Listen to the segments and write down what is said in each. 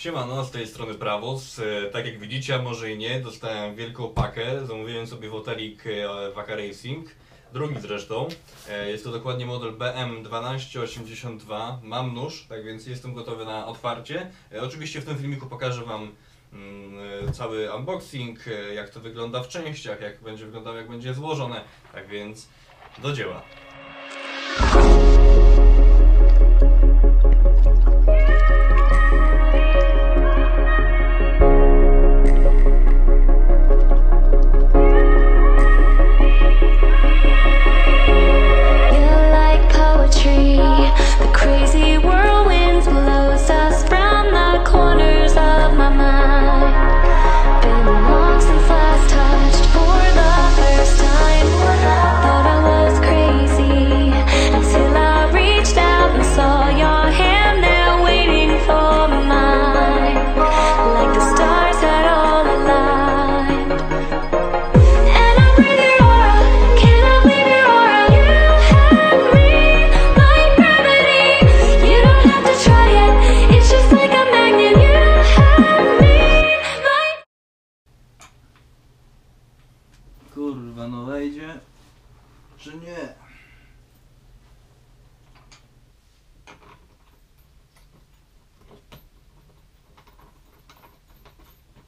Siemano, z tej strony Prawos. E, Tak jak widzicie, a może i nie, dostałem wielką pakę. Zamówiłem sobie fotelik e, Waka Racing. Drugi zresztą. E, Jest to dokładnie model BM1282. Mam nóż, tak więc jestem gotowy na otwarcie. Oczywiście w tym filmiku pokażę Wam mm, cały unboxing, jak to wygląda w częściach, jak będzie wyglądało, jak będzie złożone. Tak więc do dzieła. Kurwa, no wejdzie czy nie?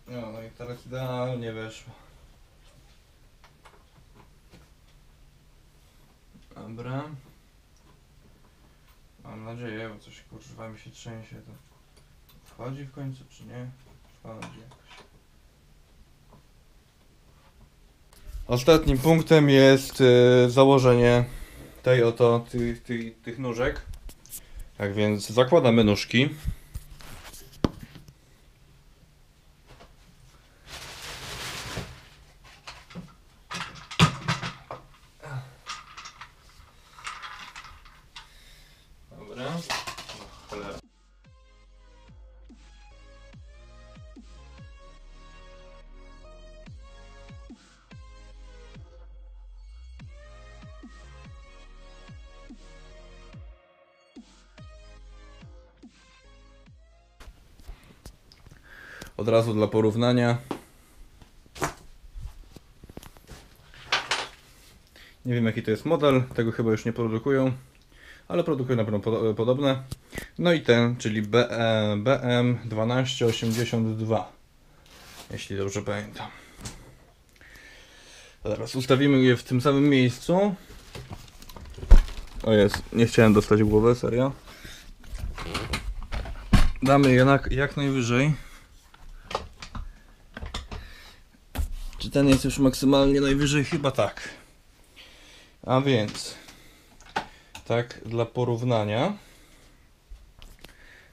No, no i teraz idealnie weszło. Dobra. Mam nadzieję, bo coś kurwa mi się trzęsie. To wchodzi w końcu, czy nie? Wchodzi jakoś. Ostatnim punktem jest e, założenie tej oto ty, ty, tych nóżek. Tak więc zakładamy nóżki. Od razu dla porównania. Nie wiem jaki to jest model, tego chyba już nie produkują ale produkują na pewno podo- podobne. No i ten, czyli BE, BM1282, jeśli dobrze pamiętam. Teraz ustawimy je w tym samym miejscu. O jest, nie chciałem dostać w głowę, serio. Damy je jak najwyżej. Ten jest już maksymalnie najwyżej? Chyba tak. A więc tak dla porównania.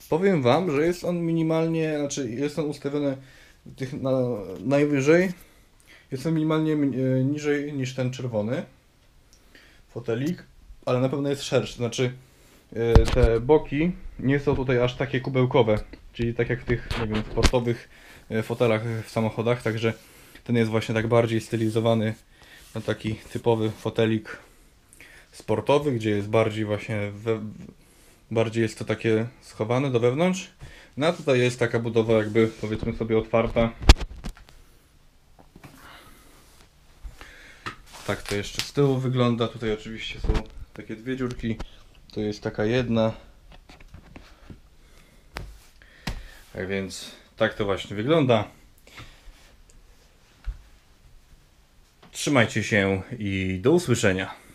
Powiem Wam, że jest on minimalnie, znaczy jest on ustawiony tych na, najwyżej. Jest on minimalnie e, niżej niż ten czerwony fotelik, ale na pewno jest szerszy. Znaczy e, te boki nie są tutaj aż takie kubełkowe, czyli tak jak w tych, nie wiem, sportowych e, fotelach w samochodach, także ten jest właśnie tak bardziej stylizowany na taki typowy fotelik sportowy, gdzie jest bardziej właśnie we, bardziej jest to takie schowane do wewnątrz. No a tutaj jest taka budowa jakby powiedzmy sobie otwarta. Tak to jeszcze z tyłu wygląda. Tutaj oczywiście są takie dwie dziurki. To jest taka jedna. Tak więc tak to właśnie wygląda. Trzymajcie się i do usłyszenia.